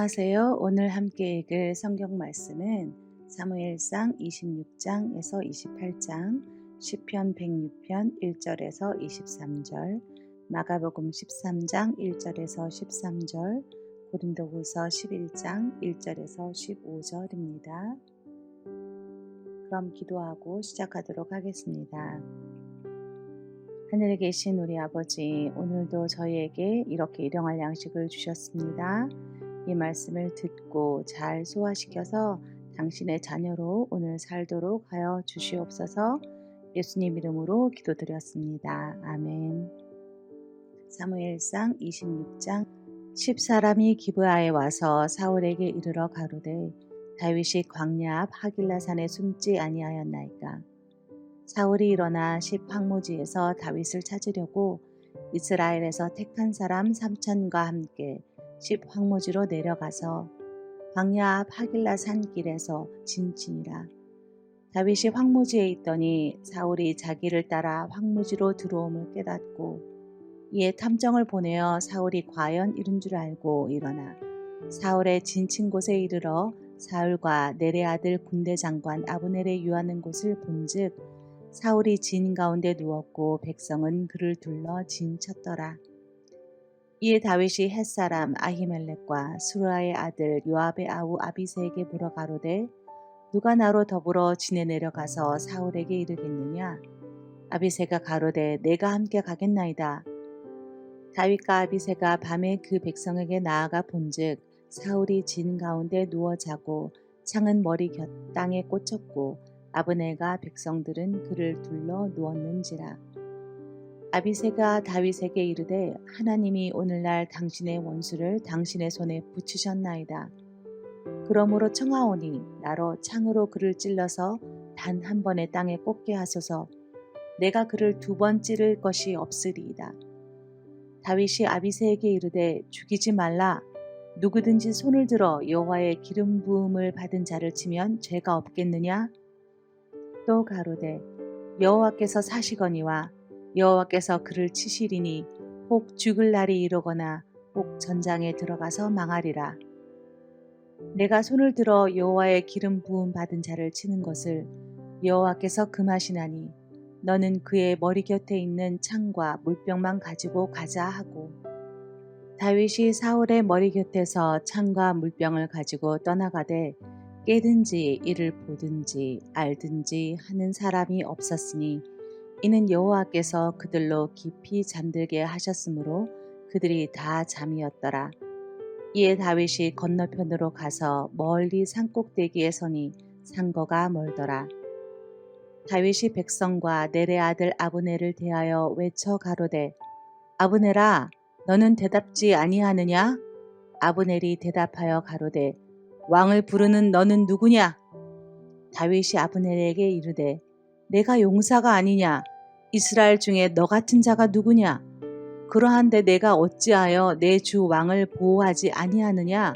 안녕하세요. 오늘 함께 읽을 성경 말씀은 사무엘상 26장에서 28장, 시편 106편 1절에서 23절, 마가복음 13장 1절에서 13절, 고린도후서 11장 1절에서 15절입니다. 그럼 기도하고 시작하도록 하겠습니다. 하늘에 계신 우리 아버지, 오늘도 저희에게 이렇게 일용할 양식을 주셨습니다. 이 말씀을 듣고 잘 소화시켜서 당신의 자녀로 오늘 살도록 하여 주시옵소서 예수님 이름으로 기도드렸습니다. 아멘. 사무엘상 26장 10사람이 기브아에 와서 사울에게 이르러 가로되 다윗이 광야 앞 하길라산에 숨지 아니하였나이까 사울이 일어나 십 황무지에서 다윗을 찾으려고 이스라엘에서 택한 사람 삼천과 함께 십 황무지로 내려가서 광야 앞 하길라 산길에서 진친이라. 다윗이 황무지에 있더니 사울이 자기를 따라 황무지로 들어옴을 깨닫고 이에 탐정을 보내어 사울이 과연 이른 줄 알고 일어나 사울의 진친 곳에 이르러 사울과 내레 아들 군대 장관 아브넬의 유하는 곳을 본즉 사울이 진 가운데 누웠고 백성은 그를 둘러 진쳤더라. 이에 다윗이 햇사람 아히멜렉과 수라의 아들 요압의 아우 아비세에게 물어 가로되 누가 나로 더불어 진에 내려가서 사울에게 이르겠느냐? 아비세가 가로되 내가 함께 가겠나이다. 다윗과 아비세가 밤에 그 백성에게 나아가 본즉 사울이 진 가운데 누워 자고 창은 머리 곁 땅에 꽂혔고 아브네가 백성들은 그를 둘러 누웠는지라 아비세가 다윗에게 이르되 하나님이 오늘날 당신의 원수를 당신의 손에 붙이셨나이다. 그러므로 청하오니 나로 창으로 그를 찔러서 단 한 번에 땅에 꽂게 하소서 내가 그를 두 번 찌를 것이 없으리이다. 다윗이 아비세에게 이르되 죽이지 말라 누구든지 손을 들어 여호와의 기름 부음을 받은 자를 치면 죄가 없겠느냐 또 가로되 여호와께서 사시거니와 여호와께서 그를 치시리니 혹 죽을 날이 이르거나 혹 전장에 들어가서 망하리라. 내가 손을 들어 여호와의 기름 부음 받은 자를 치는 것을 여호와께서 금하시나니 너는 그의 머리 곁에 있는 창과 물병만 가지고 가자 하고 다윗이 사울의 머리 곁에서 창과 물병을 가지고 떠나가되 깨든지 이를 보든지 알든지 하는 사람이 없었으니 이는 여호와께서 그들로 깊이 잠들게 하셨으므로 그들이 다 잠이었더라. 이에 다윗이 건너편으로 가서 멀리 산꼭대기에 서니 산거가 멀더라. 다윗이 백성과 내레 아들 아브네를 대하여 외쳐 가로되 아브네라 너는 대답지 아니하느냐? 아브넬이 대답하여 가로되 왕을 부르는 너는 누구냐? 다윗이 아브넬에게 이르되 내가 용사가 아니냐? 이스라엘 중에 너 같은 자가 누구냐? 그러한데 내가 어찌하여 내 주 왕을 보호하지 아니하느냐?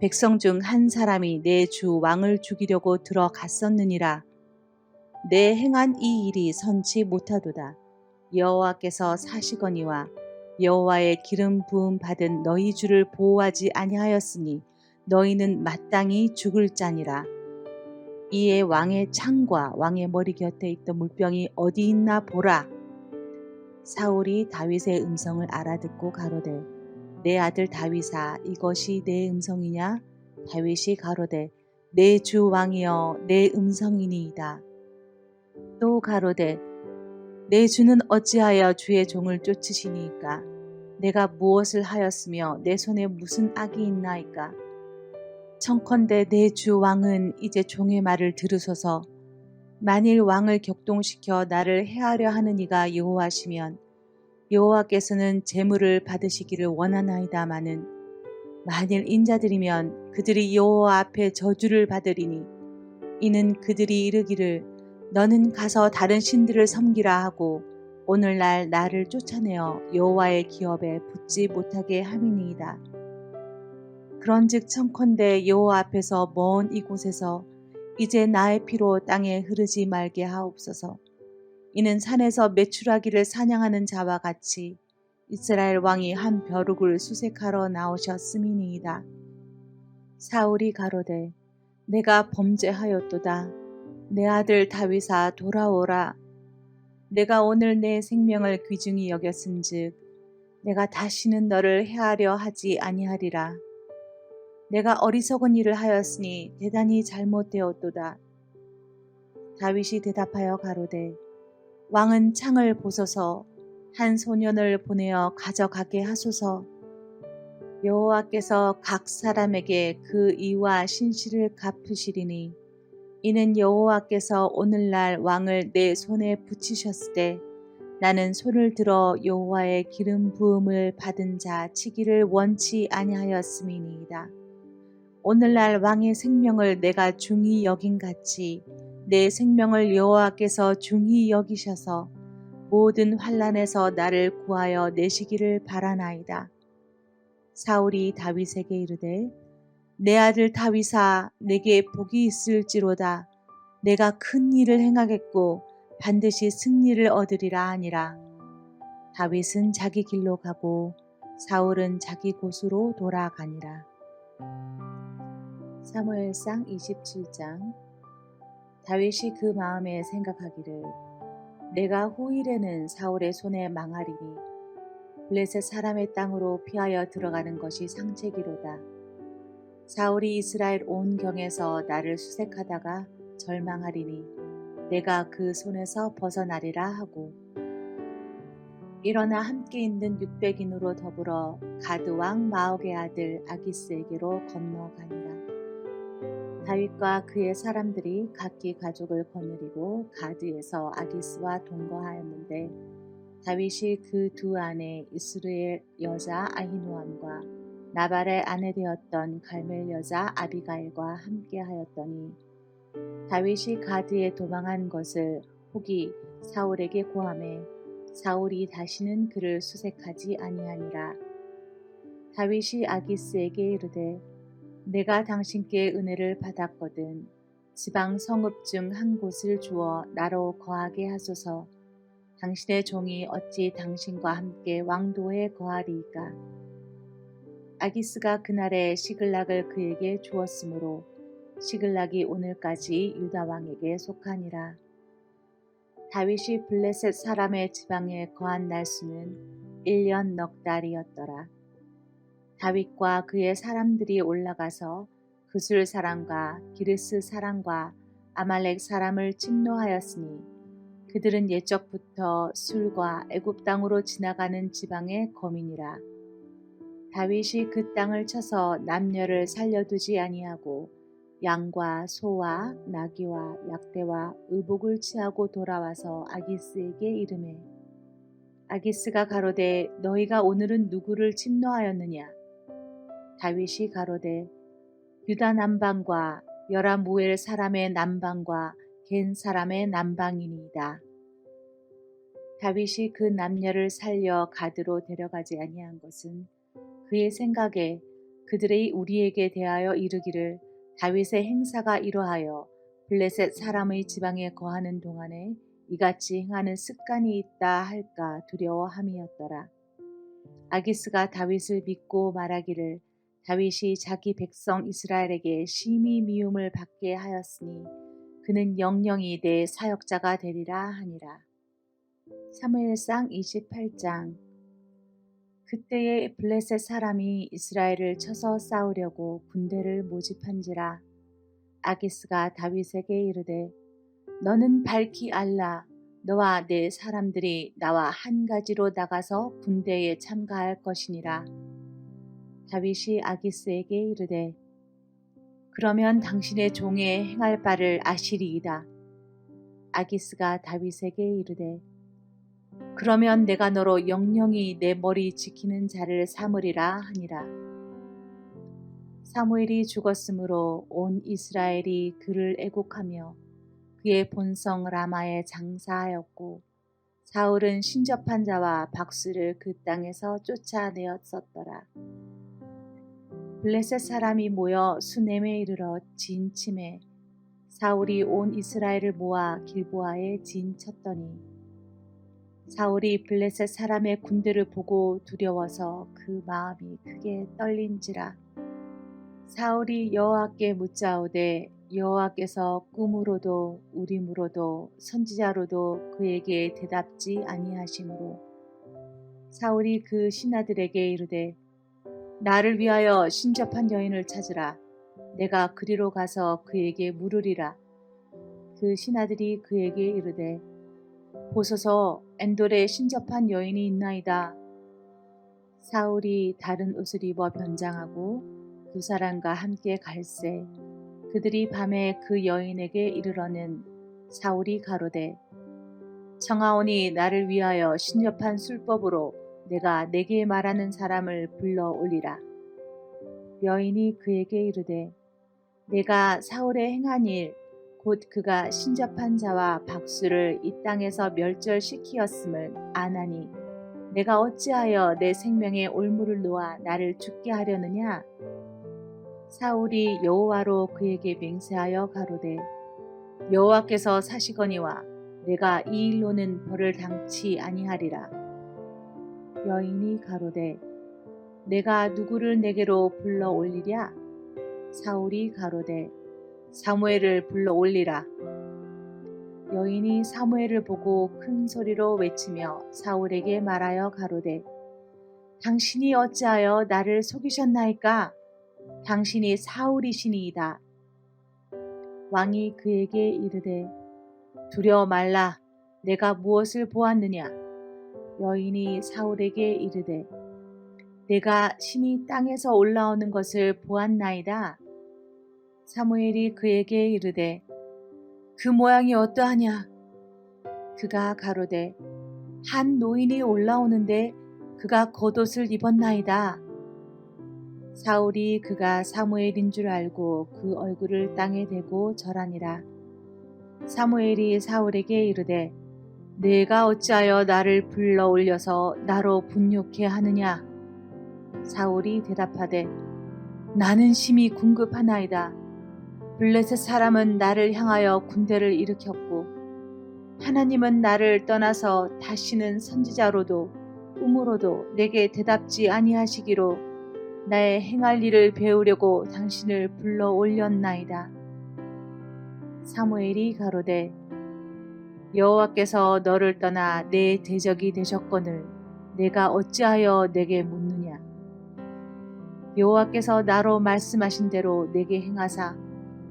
백성 중 한 사람이 내 주 왕을 죽이려고 들어갔었느니라. 내 행한 이 일이 선치 못하도다. 여호와께서 사시거니와 여호와의 기름 부음 받은 너희 주를 보호하지 아니하였으니 너희는 마땅히 죽을 자니라. 이에 왕의 창과 왕의 머리 곁에 있던 물병이 어디 있나 보라. 사울이 다윗의 음성을 알아듣고 가로되 내 아들 다윗아 이것이 내 음성이냐? 다윗이 가로되 내 주 왕이여 내 음성이니이다. 또 가로되 내 주는 어찌하여 주의 종을 쫓으시니까 내가 무엇을 하였으며 내 손에 무슨 악이 있나이까 청컨대 내 주 왕은 이제 종의 말을 들으소서 만일 왕을 격동시켜 나를 해하려 하는 이가 여호와시면 여호와께서는 재물을 받으시기를 원하나이다마는 만일 인자들이면 그들이 여호와 앞에 저주를 받으리니 이는 그들이 이르기를 너는 가서 다른 신들을 섬기라 하고 오늘날 나를 쫓아내어 여호와의 기업에 붙지 못하게 함이니이다. 그런즉 청컨대 여호와 앞에서 먼 이곳에서 이제 나의 피로 땅에 흐르지 말게 하옵소서. 이는 산에서 매출하기를 사냥하는 자와 같이 이스라엘 왕이 한 벼룩을 수색하러 나오셨음이니이다. 사울이 가로되 내가 범죄하였도다 내 아들 다윗아 돌아오라 내가 오늘 내 생명을 귀중히 여겼은즉 내가 다시는 너를 해하려 하지 아니하리라 내가 어리석은 일을 하였으니 대단히 잘못되었도다 다윗이 대답하여 가로되 왕은 창을 보소서 한 소년을 보내어 가져가게 하소서 여호와께서 각 사람에게 그 이와 신실을 갚으시리니 이는 여호와께서 오늘날 왕을 내 손에 붙이셨을 때 나는 손을 들어 여호와의 기름 부음을 받은 자 치기를 원치 아니하였음이니이다. 오늘날 왕의 생명을 내가 중히 여긴 같이 내 생명을 여호와께서 중히 여기셔서 모든 환란에서 나를 구하여 내시기를 바라나이다. 사울이 다윗에게 이르되 내 아들 다윗아 내게 복이 있을지로다. 내가 큰 일을 행하겠고 반드시 승리를 얻으리라 하니라. 다윗은 자기 길로 가고 사울은 자기 곳으로 돌아가니라 사무엘상 27장 다윗이 그 마음에 생각하기를 내가 후일에는 사울의 손에 망하리니 블레셋 사람의 땅으로 피하여 들어가는 것이 상책이로다. 사울이 이스라엘 온 경에서 나를 수색하다가 절망하리니 내가 그 손에서 벗어나리라 하고 일어나 함께 있는 600인으로 더불어 가드 왕 마옥의 아들 아기스에게로 건너가니라. 다윗과 그의 사람들이 각기 가족을 거느리고 가드에서 아기스와 동거하였는데 다윗이 그 두 아내 이스르엘 여자 아히노암과 나발의 아내 되었던 갈멜 여자 아비가일과 함께 하였더니 다윗이 가드에 도망한 것을 혹이 사울에게 고함해 사울이 다시는 그를 수색하지 아니하니라. 다윗이 아기스에게 이르되 내가 당신께 은혜를 받았거든 지방 성읍 중 한 곳을 주어 나로 거하게 하소서 당신의 종이 어찌 당신과 함께 왕도에 거하리이까? 아기스가 그날에 시글락을 그에게 주었으므로 시글락이 오늘까지 유다 왕에게 속하니라. 다윗이 블레셋 사람의 지방에 거한 날수는 1년 넉 달이었더라. 다윗과 그의 사람들이 올라가서 그술 사람과 기르스 사람과 아말렉 사람을 침노하였으니 그들은 예적부터 술과 애굽 땅으로 지나가는 지방의 거민이라. 다윗이 그 땅을 쳐서 남녀를 살려두지 아니하고 양과 소와 나귀와 약대와 의복을 취하고 돌아와서 아기스에게 이름해 아기스가 가로되 너희가 오늘은 누구를 침노하였느냐 다윗이 가로되 유다 남방과 여라무엘 사람의 남방과 겐 사람의 남방이니이다. 다윗이 그 남녀를 살려 가드로 데려가지 아니한 것은 그의 생각에 그들의 우리에게 대하여 이르기를 다윗의 행사가 이러하여 블레셋 사람의 지방에 거하는 동안에 이같이 행하는 습관이 있다 할까 두려워함이었더라. 아기스가 다윗을 믿고 말하기를 다윗이 자기 백성 이스라엘에게 심히 미움을 받게 하였으니 그는 영영이 내 사역자가 되리라 하니라. 사무엘상 28장. 그때에 블레셋 사람이 이스라엘을 쳐서 싸우려고 군대를 모집한지라 아기스가 다윗에게 이르되 너는 밝히 알라. 너와 내 사람들이 나와 한 가지로 나가서 군대에 참가할 것이니라 다윗이 아기스에게 이르되 그러면 당신의 종의 행할 바를 아시리이다. 아기스가 다윗에게 이르되 그러면 내가 너로 영영이 내 머리 지키는 자를 삼으리라 하니라. 사무엘이 죽었으므로 온 이스라엘이 그를 애곡하며 그의 본성 라마에 장사하였고 사울은 신접한 자와 박수를 그 땅에서 쫓아내었었더라. 블레셋 사람이 모여 수넴에 이르러 진침해 사울이 온 이스라엘을 모아 길보아에 진쳤더니 사울이 블레셋 사람의 군대를 보고 두려워서 그 마음이 크게 떨린지라. 사울이 여호와께 묻자오되 여호와께서 꿈으로도 우림으로도 선지자로도 그에게 대답지 아니하시므로. 사울이 그 신하들에게 이르되 나를 위하여 신접한 여인을 찾으라. 내가 그리로 가서 그에게 물으리라. 그 신하들이 그에게 이르되 보소서 엔돌에 신접한 여인이 있나이다. 사울이 다른 옷을 입어 변장하고 두 사람과 함께 갈새. 그들이 밤에 그 여인에게 이르러는 사울이 가로되 청하오니 나를 위하여 신접한 술법으로 내가 내게 말하는 사람을 불러 올리라. 여인이 그에게 이르되 내가 사울의 행한 일 곧 그가 신접한 자와 박수를 이 땅에서 멸절시키었음을 아나니 내가 어찌하여 내 생명에 올무를 놓아 나를 죽게 하려느냐 사울이 여호와로 그에게 맹세하여 가로되 여호와께서 사시거니와 내가 이 일로는 벌을 당치 아니하리라 여인이 가로되 내가 누구를 내게로 불러 올리랴? 사울이 가로되 사무엘을 불러 올리라. 여인이 사무엘을 보고 큰 소리로 외치며 사울에게 말하여 가로되 당신이 어찌하여 나를 속이셨나이까? 당신이 사울이시니이다. 왕이 그에게 이르되 두려워 말라. 내가 무엇을 보았느냐 여인이 사울에게 이르되 내가 신이 땅에서 올라오는 것을 보았나이다. 사무엘이 그에게 이르되 그 모양이 어떠하냐? 그가 가로되 한 노인이 올라오는데 그가 겉옷을 입었나이다. 사울이 그가 사무엘인 줄 알고 그 얼굴을 땅에 대고 절하니라. 사무엘이 사울에게 이르되 내가 어찌하여 나를 불러 올려서 나로 분욕해 하느냐? 사울이 대답하되 나는 심히 궁급하나이다. 블레셋 사람은 나를 향하여 군대를 일으켰고 하나님은 나를 떠나서 다시는 선지자로도 꿈으로도 내게 대답지 아니하시기로 나의 행할 일을 배우려고 당신을 불러 올렸나이다. 사무엘이 가로되 여호와께서 너를 떠나 내 대적이 되셨거늘 내가 어찌하여 내게 묻느냐? 여호와께서 나로 말씀하신 대로 내게 행하사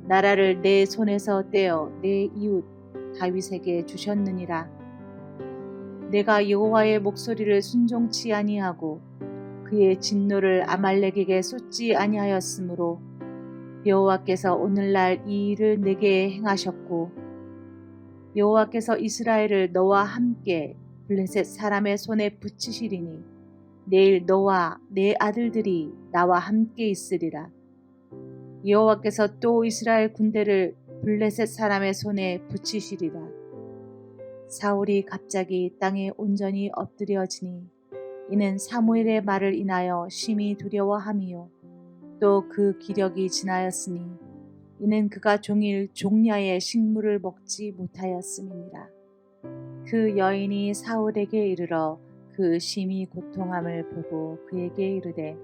나라를 내 손에서 떼어 내 이웃 다윗에게 주셨느니라. 내가 여호와의 목소리를 순종치 아니하고 그의 진노를 아말렉에게 쏟지 아니하였으므로 여호와께서 오늘날 이 일을 내게 행하셨고 여호와께서 이스라엘을 너와 함께 블레셋 사람의 손에 붙이시리니 내일 너와 내 아들들이 나와 함께 있으리라. 여호와께서 또 이스라엘 군대를 블레셋 사람의 손에 붙이시리라. 사울이 갑자기 땅에 온전히 엎드려지니 이는 사무엘의 말을 인하여 심히 두려워함이요 또 그 기력이 지나였으니 이는 그가 종일 종야의 식물을 먹지 못하였음이니라. 그 여인이 사울에게 이르러 그 심히 고통함을 보고 그에게 이르되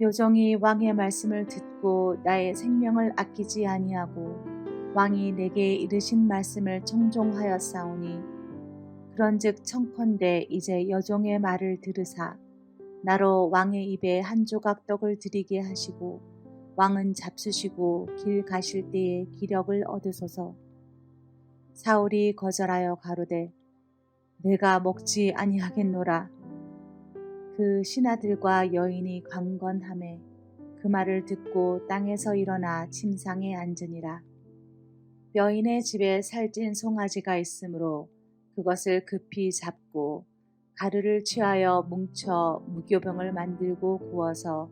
요정이 왕의 말씀을 듣고 나의 생명을 아끼지 아니하고 왕이 내게 이르신 말씀을 청종하였사오니 그런즉 청컨대 이제 여종의 말을 들으사 나로 왕의 입에 한 조각 떡을 드리게 하시고 왕은 잡수시고 길 가실 때에 기력을 얻으소서. 사울이 거절하여 가로되 내가 먹지 아니하겠노라. 그 신하들과 여인이 강건함에 그 말을 듣고 땅에서 일어나 침상에 앉으니라. 여인의 집에 살찐 송아지가 있으므로 그것을 급히 잡고 가루를 취하여 뭉쳐 무교병을 만들고 구워서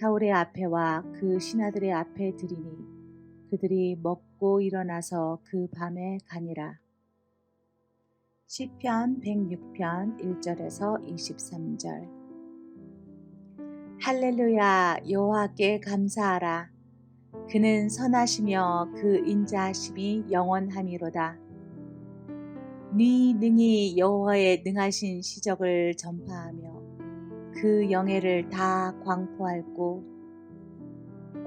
사울의 앞에와 그 신하들의 앞에 드리니 그들이 먹고 일어나서 그 밤에 가니라. 시편 106편 1절에서 23절. 할렐루야 여호와께 감사하라. 그는 선하시며 그 인자하심이 영원함이로다. 네 능히 여호와의 능하신 시적을 전파하며 그 영예를 다 광포할고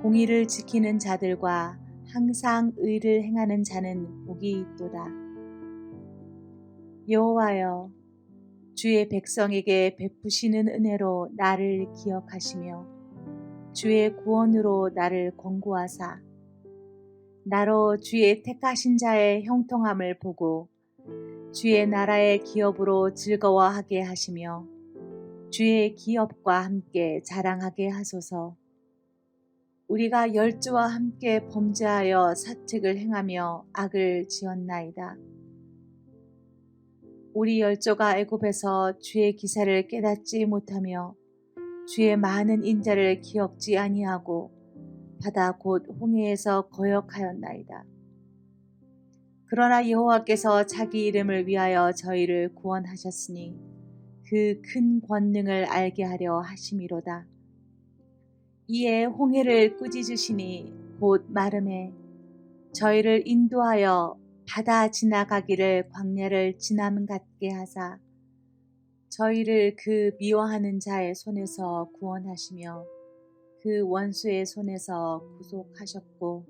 공의를 지키는 자들과 항상 의를 행하는 자는 복이 있도다. 여호와여, 주의 백성에게 베푸시는 은혜로 나를 기억하시며 주의 구원으로 나를 권고하사 나로 주의 택하신 자의 형통함을 보고 주의 나라의 기업으로 즐거워하게 하시며 주의 기업과 함께 자랑하게 하소서. 우리가 열주와 함께 범죄하여 사책을 행하며 악을 지었나이다. 우리 열조가 애굽에서 주의 기사를 깨닫지 못하며 주의 많은 인자를 기억지 아니하고 바다 곧 홍해에서 거역하였나이다. 그러나 여호와께서 자기 이름을 위하여 저희를 구원하셨으니 그 큰 권능을 알게 하려 하심이로다. 이에 홍해를 꾸짖으시니 곧 마름에 저희를 인도하여 바다 지나가기를 광야를 지남 같게 하사 저희를 그 미워하는 자의 손에서 구원하시며 그 원수의 손에서 구속하셨고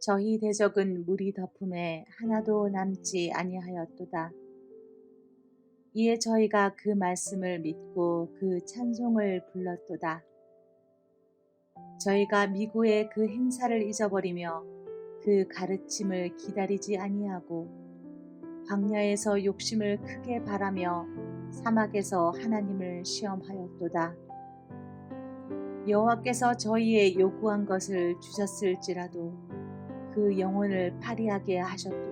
저희 대적은 물이 덮음에 하나도 남지 아니하였도다. 이에 저희가 그 말씀을 믿고 그 찬송을 불렀도다. 저희가 미구의 그 행사를 잊어버리며 그 가르침을 기다리지 아니하고 광야에서 욕심을 크게 바라며 사막에서 하나님을 시험하였도다. 여호와께서 저희의 요구한 것을 주셨을지라도 그 영혼을 파리하게 하셨도다.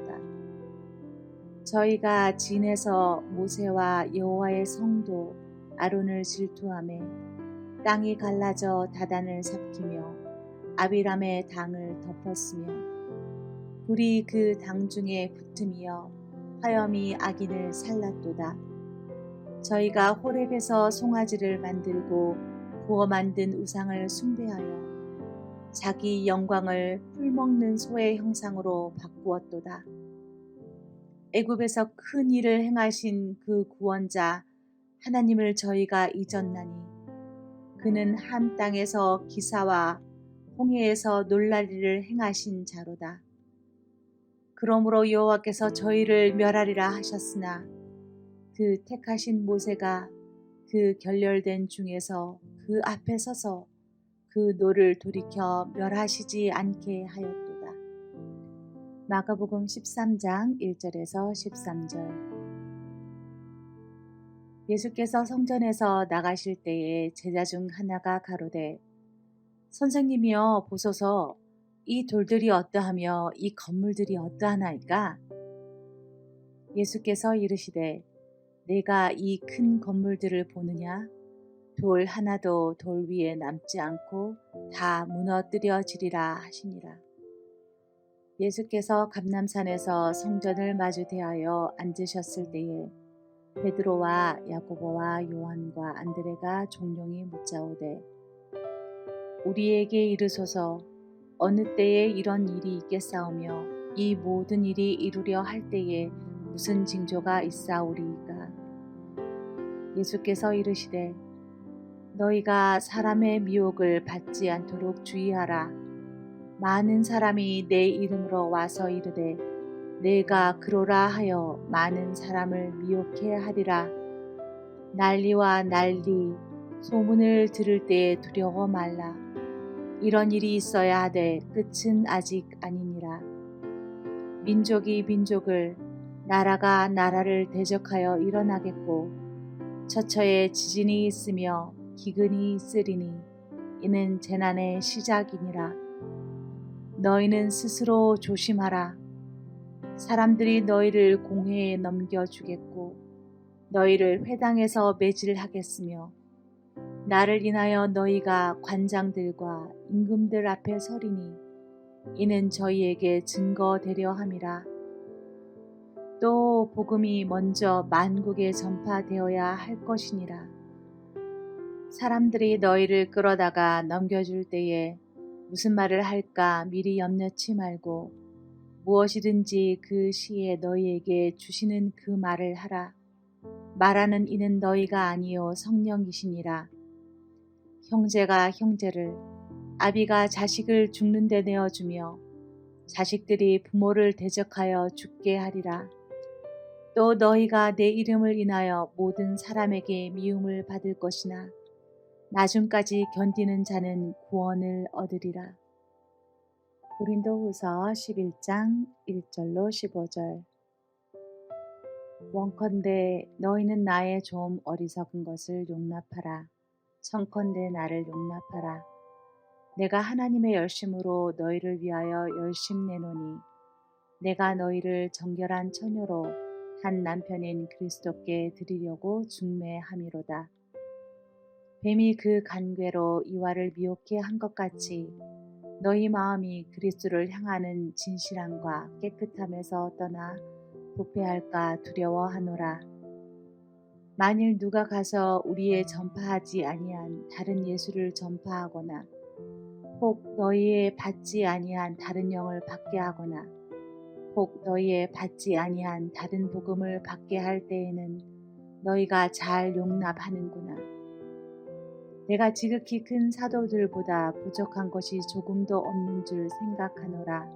저희가 진에서 모세와 여호와의 성도 아론을 질투함에 땅이 갈라져 다단을 삽히며 아비람의 당을 덮었으며 불이 그 당 중에 붙음이여 화염이 악인을 살랐도다. 저희가 호렙에서 송아지를 만들고 구워 만든 우상을 숭배하여 자기 영광을 풀먹는 소의 형상으로 바꾸었도다. 애굽에서 큰 일을 행하신 그 구원자 하나님을 저희가 잊었나니 그는 한 땅에서 기사와 홍해에서 놀라리를 행하신 자로다. 그러므로 여호와께서 저희를 멸하리라 하셨으나 그 택하신 모세가 그 결렬된 중에서 그 앞에 서서 그 노를 돌이켜 멸하시지 않게 하였도다. 마가복음 13장 1절에서 13절 예수께서 성전에서 나가실 때에 제자 중 하나가 가로되 선생님이여 보소서 이 돌들이 어떠하며 이 건물들이 어떠하나이까? 예수께서 이르시되 내가 이 큰 건물들을 보느냐? 돌 하나도 돌 위에 남지 않고 다 무너뜨려지리라 하시니라. 예수께서 감남산에서 성전을 마주 대하여 앉으셨을 때에 베드로와 야고보와 요한과 안드레가 종용이 묻자오되 우리에게 이르소서 어느 때에 이런 일이 있겠사오며 이 모든 일이 이루려 할 때에 무슨 징조가 있사오리이까 예수께서 이르시되 너희가 사람의 미혹을 받지 않도록 주의하라. 많은 사람이 내 이름으로 와서 이르되 내가 그로라 하여 많은 사람을 미혹해 하리라. 난리와 난리, 소문을 들을 때에 두려워 말라. 이런 일이 있어야 하되 끝은 아직 아니니라. 민족이 민족을, 나라가 나라를 대적하여 일어나겠고, 처처에 지진이 있으며 기근이 있으리니 이는 재난의 시작이니라. 너희는 스스로 조심하라. 사람들이 너희를 공회에 넘겨주겠고 너희를 회당에서 매질하겠으며 나를 인하여 너희가 관장들과 임금들 앞에 서리니 이는 저희에게 증거 되려 함이라. 또 복음이 먼저 만국에 전파되어야 할 것이니라. 사람들이 너희를 끌어다가 넘겨줄 때에 무슨 말을 할까 미리 염려치 말고 무엇이든지 그 시에 너희에게 주시는 그 말을 하라. 말하는 이는 너희가 아니요 성령이시니라. 형제가 형제를 아비가 자식을 죽는 데 내어 주며 자식들이 부모를 대적하여 죽게 하리라. 또 너희가 내 이름을 인하여 모든 사람에게 미움을 받을 것이나 나중까지 견디는 자는 구원을 얻으리라. 고린도후서 11장 1절로 15절 원컨대 너희는 나의 좀 어리석은 것을 용납하라. 청컨대 나를 용납하라. 내가 하나님의 열심으로 너희를 위하여 열심 내노니 내가 너희를 정결한 처녀로 한 남편인 그리스도께 드리려고 중매함이로다. 뱀이 그 간괴로 이와를 미혹해 한 것 같이 너희 마음이 그리스도를 향하는 진실함과 깨끗함에서 떠나 부패할까 두려워하노라. 만일 누가 가서 우리의 전파하지 아니한 다른 예수를 전파하거나 혹 너희의 받지 아니한 다른 영을 받게 하거나 혹 너희의 받지 아니한 다른 복음을 받게 할 때에는 너희가 잘 용납하는구나. 내가 지극히 큰 사도들보다 부족한 것이 조금도 없는 줄 생각하노라.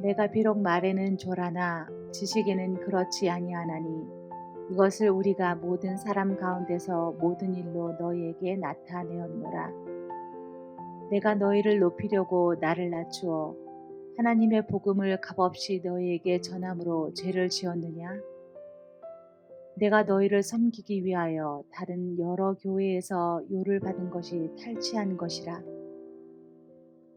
내가 비록 말에는 졸하나 지식에는 그렇지 아니하나니 이것을 우리가 모든 사람 가운데서 모든 일로 너희에게 나타내었노라. 내가 너희를 높이려고 나를 낮추어 하나님의 복음을 값없이 너희에게 전함으로 죄를 지었느냐? 내가 너희를 섬기기 위하여 다른 여러 교회에서 요를 받은 것이 탈취한 것이라.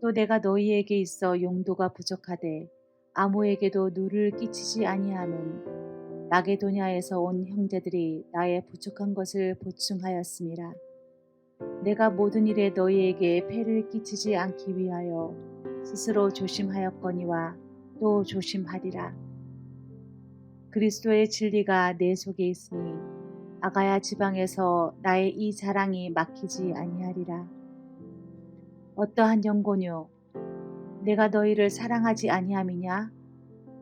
또 내가 너희에게 있어 용도가 부족하되 아무에게도 누를 끼치지 아니하는 마게도냐에서 온 형제들이 나의 부족한 것을 보충하였음이라. 내가 모든 일에 너희에게 폐를 끼치지 않기 위하여 스스로 조심하였거니와 또 조심하리라. 그리스도의 진리가 내 속에 있으니 아가야 지방에서 나의 이 자랑이 막히지 아니하리라. 어떠한 연고뇨 내가 너희를 사랑하지 아니함이냐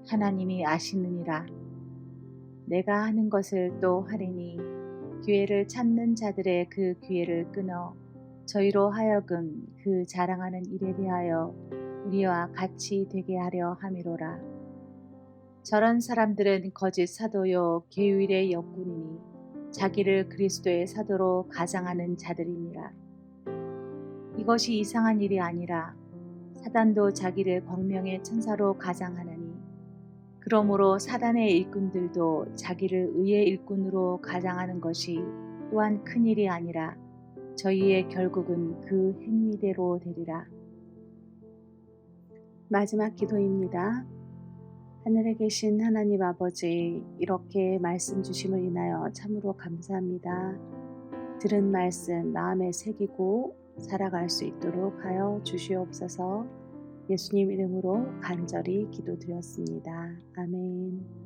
하나님이 아시느니라. 내가 하는 것을 또 하리니 기회를 찾는 자들의 그 기회를 끊어 저희로 하여금 그 자랑하는 일에 대하여 우리와 같이 되게 하려 함이로라. 저런 사람들은 거짓 사도요 계율의 역군이니 자기를 그리스도의 사도로 가장하는 자들이니라. 이것이 이상한 일이 아니라 사단도 자기를 광명의 천사로 가장하나니 그러므로 사단의 일꾼들도 자기를 의의 일꾼으로 가장하는 것이 또한 큰 일이 아니라 저희의 결국은 그 행위대로 되리라. 마지막 기도입니다. 하늘에 계신 하나님 아버지, 이렇게 말씀 주심을 인하여 참으로 감사합니다. 들은 말씀 마음에 새기고 살아갈 수 있도록 하여 주시옵소서 예수님 이름으로 간절히 기도드렸습니다. 아멘.